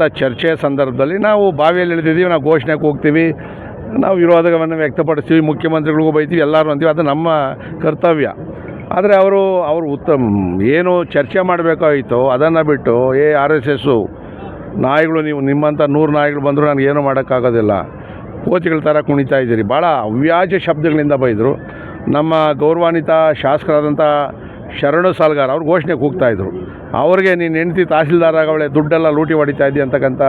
ಅಂತ ಚರ್ಚೆಯ ಸಂದರ್ಭದಲ್ಲಿ ನಾವು ಬಾವಿಯಲ್ಲಿ ಇಳಿದಿದ್ದೀವಿ, ನಾವು ಘೋಷಣೆಗೆ ಹೋಗ್ತೀವಿ. ನಾವು ವಿರೋಧವನ್ನು ವ್ಯಕ್ತಪಡಿಸ್ತೀವಿ, ಮುಖ್ಯಮಂತ್ರಿಗಳಿಗೂ ಬೈತೀವಿ, ಎಲ್ಲರೂ ಅಂತೀವಿ. ಅದು ನಮ್ಮ ಕರ್ತವ್ಯ. ಆದರೆ ಅವರು ಅವರು ಉತ್ತಮ, ಏನು ಚರ್ಚೆ ಮಾಡಬೇಕಾಗಿತ್ತು ಅದನ್ನು ಬಿಟ್ಟು, ಏ, ಆರ್ ಎಸ್ ಎಸ್ಸು ನಾಯಿಗಳು ನೀವು ನಿಮ್ಮಂಥ ನೂರು ನಾಯಿಗಳು ಬಂದರೂ ನನಗೇನು ಮಾಡೋಕ್ಕಾಗೋದಿಲ್ಲ. ಕೋತಿಗಳ ಥರ ಕುಣಿತಾ ಇದ್ದೀರಿ. ಭಾಳ ಅವ್ಯಾಜ ಶಬ್ದಗಳಿಂದ ಬೈದರು. ನಮ್ಮ ಗೌರವಾನ್ವಿತ ಶಾಸಕರಾದಂಥ ಶರಣು ಸಾಲ್ಗಾರ್ ಅವ್ರು ಘೋಷಣೆಗೆ ಹೋಗ್ತಾಯಿದ್ರು ಅವ್ರಿಗೆ, ನೀನು ಹೆಂಡತಿ ಆಗವಳೆ, ದುಡ್ಡೆಲ್ಲ ಲೂಟಿ ಹೊಡಿತಾ ಇದ್ದೀಯ ಅಂತಕ್ಕಂಥ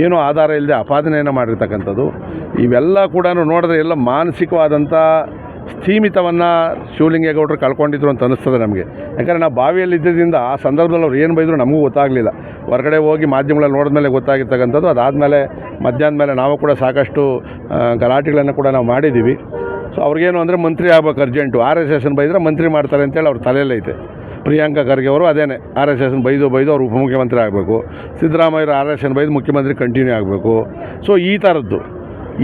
ಏನೂ ಆಧಾರ ಇಲ್ಲದೆ ಅಪಾದನೆಯನ್ನು ಮಾಡಿರ್ತಕ್ಕಂಥದ್ದು. ಇವೆಲ್ಲ ಕೂಡ ನೋಡಿದ್ರೆ ಎಲ್ಲ ಮಾನಸಿಕವಾದಂಥ ಸ್ಥೀಮಿತವನ್ನು ಶಿವಲಿಂಗೇಗೌಡರು ಕಳ್ಕೊಂಡಿದ್ರು ಅಂತ ಅನಿಸ್ತದೆ ನಮಗೆ. ಯಾಕಂದರೆ ನಾವು ಬಾವಿಯಲ್ಲಿ ಇದ್ದಿದ್ದರಿಂದ ಆ ಸಂದರ್ಭದಲ್ಲಿ ಅವ್ರು ಏನು ಬೈದರು ನಮಗೂ ಗೊತ್ತಾಗಲಿಲ್ಲ. ಹೊರಗಡೆ ಹೋಗಿ ಮಾಧ್ಯಮಗಳಲ್ಲಿ ನೋಡಿದ್ಮೇಲೆ ಗೊತ್ತಾಗಿರ್ತಕ್ಕಂಥದ್ದು. ಅದಾದಮೇಲೆ ಮಧ್ಯಾಹ್ನ ಮೇಲೆ ನಾವು ಕೂಡ ಸಾಕಷ್ಟು ಗಲಾಟೆಗಳನ್ನು ಕೂಡ ನಾವು ಮಾಡಿದ್ದೀವಿ. ಸೊ ಅವ್ರಿಗೇನು ಅಂದರೆ ಮಂತ್ರಿ ಆಗ್ಬೇಕು ಅರ್ಜೆಂಟು ಆರ್ ಎಸ್ ಎಸ್ನ ಬೈದರೆ ಮಂತ್ರಿ ಮಾಡ್ತಾರೆ ಅಂತೇಳಿ ಅವ್ರ ತಲೆಯಲ್ಲೈತೆ ಪ್ರಿಯಾಂಕಾ ಖರ್ಗೆ ಅವರು ಅದೇನೆ. ಆರ್ ಎಸ್ ಎಸ್ನ ಬೈದು ಬೈದು ಅವ್ರು ಉಪಮುಖ್ಯಮಂತ್ರಿ ಆಗಬೇಕು. ಸಿದ್ದರಾಮಯ್ಯರು ಆರ್ ಎಸ್ ಎನ್ ಬೈದು ಮುಖ್ಯಮಂತ್ರಿ ಕಂಟಿನ್ಯೂ ಆಗಬೇಕು. ಸೊ ಈ ಥರದ್ದು.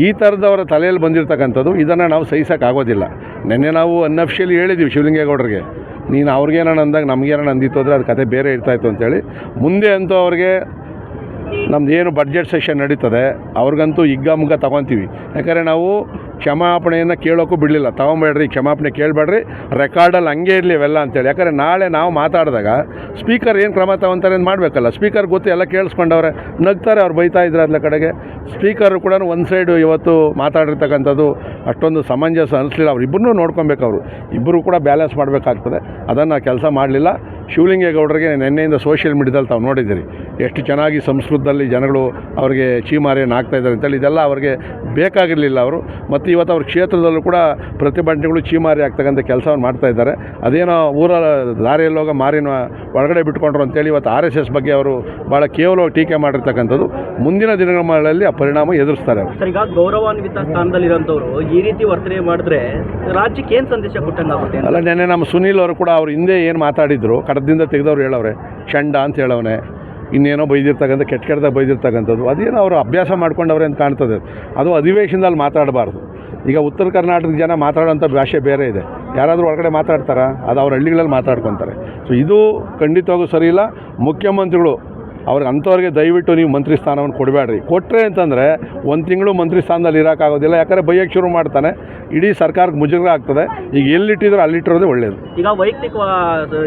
ಈ ಥರದವರ ತಲೆಯಲ್ಲಿ ಬಂದಿರತಕ್ಕಂಥದ್ದು, ಇದನ್ನು ನಾವು ಸಹಿಸೋಕ್ಕಾಗೋದಿಲ್ಲ ನಿನ್ನೆ ನಾವು ಅನ್ಅಫಿಷಿಯಲಿ ಹೇಳಿದ್ದೀವಿ ಶಿವಲಿಂಗೇಗೌಡರಿಗೆ. ನೀನು ಅವ್ರಿಗೇನೋ ಅಂದಾಗ ನಮಗೇನೋ ಅಂದಿತ್ತು ಅಂದರೆ ಅದು ಕತೆ ಬೇರೆ ಇರ್ತಾಯಿತ್ತು ಅಂತೇಳಿ. ಮುಂದೆ ಅಂತೂ ಅವ್ರಿಗೆ ನಮ್ದು ಏನು ಬಡ್ಜೆಟ್ ಸೆಷನ್ ನಡೀತದೆ, ಅವ್ರಿಗಂತೂ ಹಿಗ್ಗಾಮುಗ್ಗ ತಗೊತೀವಿ. ಯಾಕಂದರೆ ನಾವು ಕ್ಷಮಾಪಣೆಯನ್ನು ಕೇಳೋಕ್ಕೂ ಬಿಡಲಿಲ್ಲ. ತಗೊಂಬೇಡ್ರಿ, ಕ್ಷಮಾಪಣೆ ಕೇಳಬೇಡ್ರಿ. ರೆಕಾರ್ಡಲ್ಲಿ ಹಂಗೆ ಇರಲಿ ಇವೆಲ್ಲ ಅಂತೇಳಿ. ಯಾಕಂದರೆ ನಾಳೆ ನಾವು ಮಾತಾಡಿದಾಗ ಸ್ಪೀಕರ್ ಏನು ಕ್ರಮ ತಗೊಂತಾರೆ ಅಂತ ಮಾಡಬೇಕಲ್ಲ. ಸ್ಪೀಕರ್ ಗೊತ್ತು ಎಲ್ಲ ಕೇಳಿಸ್ಕೊಂಡವ್ರೆ. ನಗ್ತಾರೆ, ಅವ್ರು ಬೈತಾ ಇದ್ರು ಅದ್ರ ಕಡೆಗೆ. ಸ್ಪೀಕರ್ ಕೂಡ ಒಂದು ಸೈಡು ಇವತ್ತು ಮಾತಾಡಿರ್ತಕ್ಕಂಥದ್ದು ಅಷ್ಟೊಂದು ಸಮಂಜಸ ಅನಿಸ್ಲಿಲ್ಲ. ಅವ್ರು ಇಬ್ಬರನ್ನೂ ನೋಡ್ಕೊಬೇಕು ಅವರು. ಇಬ್ಬರು ಕೂಡ ಬ್ಯಾಲೆನ್ಸ್ ಮಾಡಬೇಕಾಗ್ತದೆ. ಅದನ್ನು ಕೆಲಸ ಮಾಡಲಿಲ್ಲ. ಶಿವಲಿಂಗೇಗೌಡರಿಗೆ ನಿನ್ನೆಯಿಂದ ಸೋಷಿಯಲ್ ಮೀಡಿಯಾದಲ್ಲಿ ತಾವು ನೋಡಿದ್ದೀರಿ. ಎಷ್ಟು ಚೆನ್ನಾಗಿ ಸಂಸ್ಕೃತದಲ್ಲಿ ಜನಗಳು ಅವರಿಗೆ ಚೀಮಾರಿಯನ್ನು ಆಗ್ತಾಯಿದ್ದಾರೆ ಅಂತೇಳಿ. ಇದೆಲ್ಲ ಅವ್ರಿಗೆ ಬೇಕಾಗಿರಲಿಲ್ಲ ಅವರು. ಮತ್ತು ಇವತ್ತು ಅವ್ರ ಕ್ಷೇತ್ರದಲ್ಲೂ ಕೂಡ ಪ್ರತಿಭಟನೆಗಳು ಚೀಮಾರಿ ಆಗ್ತಕ್ಕಂಥ ಕೆಲಸವನ್ನು ಮಾಡ್ತಾ ಇದ್ದಾರೆ. ಅದೇನೋ ಊರ ದಾರಿಯಲ್ಲಿ ಹೋಗೋ ಮಾರಿನ ಒಳಗಡೆ ಬಿಟ್ಕೊಂಡ್ರು ಅಂತೇಳಿ ಇವತ್ತು ಆರ್ ಎಸ್ ಎಸ್ ಬಗ್ಗೆ ಅವರು ಭಾಳ ಕೇವಲ ಟೀಕೆ ಮಾಡಿರ್ತಕ್ಕಂಥದ್ದು. ಮುಂದಿನ ದಿನಗಳಲ್ಲಿ ಆ ಪರಿಣಾಮ ಎದುರಿಸ್ತಾರೆ ಅವರು. ಸರ್ ಈಗ ಗೌರವಾನ್ವಿತ ಸ್ಥಾನದಲ್ಲಿರೋಂಥವ್ರು ಈ ರೀತಿ ವರ್ತನೆ ಮಾಡಿದ್ರೆ ರಾಜ್ಯಕ್ಕೆ ಏನು ಸಂದೇಶ ಕೊಟ್ಟಂಗಾಗುತ್ತೆ ಅಲ್ಲ ನೆನ್ನೆ ನಮ್ಮ ಸುನೀಲ್ ಅವರು ಕೂಡ ಅವ್ರು ಹಿಂದೆ ಏನು ಮಾತಾಡಿದ್ರು ಕಡದಿಂದ ತೆಗೆದವ್ರು ಹೇಳವ್ರೆ ಚಂಡ ಅಂತ ಹೇಳವನೆ. ಇನ್ನೇನೋ ಬೈದಿರ್ತಕ್ಕಂಥ, ಕೆಟ್ಟ ಕೆಟ್ಟದಾಗ ಬೈದಿರ್ತಕ್ಕಂಥದ್ದು. ಅದೇನೋ ಅವರು ಅಭ್ಯಾಸ ಮಾಡ್ಕೊಂಡವ್ರೆ ಅಂತ ಕಾಣ್ತದೆ. ಅದು ಅಧಿವೇಶನದಲ್ಲಿ ಮಾತಾಡಬಾರ್ದು. ಈಗ ಉತ್ತರ ಕರ್ನಾಟಕದ ಜನ ಮಾತಾಡೋಂಥ ಭಾಷೆ ಬೇರೆ ಇದೆ. ಯಾರಾದರೂ ಒಳಗಡೆ ಮಾತಾಡ್ತಾರಾ? ಅದು ಅವ್ರ ಹಳ್ಳಿಗಳಲ್ಲಿ ಮಾತಾಡ್ಕೊತಾರೆ. ಸೊ ಇದು ಖಂಡಿತವಾಗೂ ಸರಿ ಇಲ್ಲ. ಮುಖ್ಯಮಂತ್ರಿಗಳು ಅವ್ರಿಗೆ ಅಂಥವ್ರಿಗೆ ದಯವಿಟ್ಟು ನೀವು ಮಂತ್ರಿ ಸ್ಥಾನವನ್ನು ಕೊಡಬೇಡ್ರಿ. ಕೊಟ್ಟರೆ ಅಂತಂದರೆ ಒಂದು ತಿಂಗಳು ಮಂತ್ರಿ ಸ್ಥಾನದಲ್ಲಿ ಇರೋಕ್ಕಾಗೋದಿಲ್ಲ ಯಾಕಂದರೆ ಬೈಯಕ್ಕೆ ಶುರು ಮಾಡ್ತಾನೆ. ಇಡೀ ಸರ್ಕಾರಕ್ಕೆ ಮುಜುಗರ ಆಗ್ತದೆ. ಈಗ ಎಲ್ಲಿಟ್ಟಿದ್ರು ಅಲ್ಲಿಟ್ಟಿರೋದೇ ಒಳ್ಳೆಯದು ಈಗ ವೈಯಕ್ತಿಕ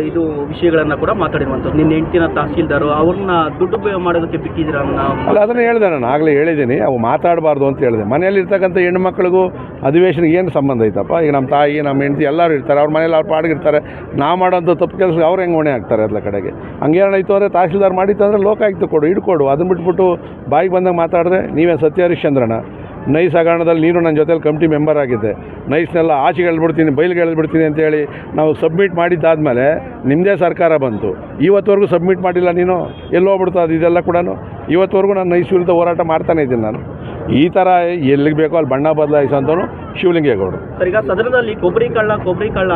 ಇದು ವಿಷಯಗಳನ್ನು ಕೂಡ ಮಾತಾಡಿರುವಂಥದ್ದು ನಿನ್ನ ಹೆಂಡತಿನ ತಹಸೀಲ್ದಾರು ಅವ್ರನ್ನ ದುಡ್ಡು ಉಪಯೋಗ ಮಾಡೋದಕ್ಕೆ ಬಿಟ್ಟಿದ್ದೀರ ಅಲ್ಲ ಅದನ್ನು ಹೇಳಿದೆ ನಾನು. ಆಗಲೇ ಹೇಳಿದ್ದೀನಿ. ಅವು ಮಾತಾಡಬಾರ್ದು ಅಂತ ಹೇಳಿದೆ. ಮನೆಯಲ್ಲಿ ಇರ್ತಕ್ಕಂಥ ಹೆಣ್ಮಕ್ಳಿಗೂ ಅಧಿವೇಶನಕ್ಕೆ ಏನು ಸಂಬಂಧ ಐತಪ್ಪ? ಈಗ ನಮ್ಮ ತಾಯಿ ನಮ್ಮ ಹೆಂಡತಿ ಎಲ್ಲರೂ ಇರ್ತಾರೆ. ಅವ್ರ ಮನೇಲಿ ಅವ್ರು ಪಾಡಿಗಿರ್ತಾರೆ. ನಾವು ಮಾಡೋಂಥ ತಪ್ಪು ಕೆಲಸ ಅವ್ರು ಹೆಂಗೆ ಹೊಣೆ ಆಗ್ತಾರೆ ಅದ್ರ ಕಡೆಗೆ? ಹಂಗೇನಾಯ್ತು ಅಂದರೆ ತಹಸೀಲ್ದಾರ್ ಮಾಡಿತ್ತು ಅಂದರೆ ಲೋಕಾಯುಕ್ತ ಕೊಡು ಹಿಡ್ಕೊಡು ಅದನ್ನ ಬಿಟ್ಬಿಟ್ಟು ಬಾಯಿಗೆ ಬಂದಾಗ ಮಾತಾಡಿದ್ರೆ ನೀವೇ ಸತ್ಯ ಹರಿಶ್ಚಂದ್ರನ ನೈಸ್ ಹಗರಣದಲ್ಲಿ ನೀನು ನನ್ನ ಜೊತೆಲಿ ಕಮಿಟಿ ಮೆಂಬರ್ ಆಗಿದ್ದೆ. ನೈಸ್ನೆಲ್ಲ ಆಚೆಗೆ ಹೇಳ್ಬಿಡ್ತೀನಿ ಬಯಲಿಗೆ ಹೇಳ್ಬಿಡ್ತೀನಿ ಅಂತೇಳಿ ನಾವು ಸಬ್ಮಿಟ್ ಮಾಡಿದ್ದಾದಮೇಲೆ ನಿಮ್ಮದೇ ಸರ್ಕಾರ ಬಂತು. ಇವತ್ತವರೆಗೂ ಸಬ್ಮಿಟ್ ಮಾಡಿಲ್ಲ ನೀನು? ಎಲ್ಲಿ ಹೋಗ್ಬಿಡ್ತು ಅದು ಇದೆಲ್ಲ ಕೂಡ ಇವತ್ತವರೆಗೂ ನಾನು ನೈಸ್ ವಿರುದ್ಧ ಹೋರಾಟ ಮಾಡ್ತಾನೆ ಇದ್ದೀನಿ ನಾನು. ಈ ಥರ ಎಲ್ಲಿಗೆ ಬೇಕೋ ಅಲ್ಲಿ ಬಣ್ಣ ಬದಲಾಯಿಸೋಂಥವ್ನು ಶಿವಲಿಂಗೇಗೌಡರು. ಸರ್, ಈಗ ಸದನದಲ್ಲಿ ಕೊಬ್ಬರಿ ಕಳ್ಳ ಕೊಬ್ಬರಿ ಕಳ್ಳ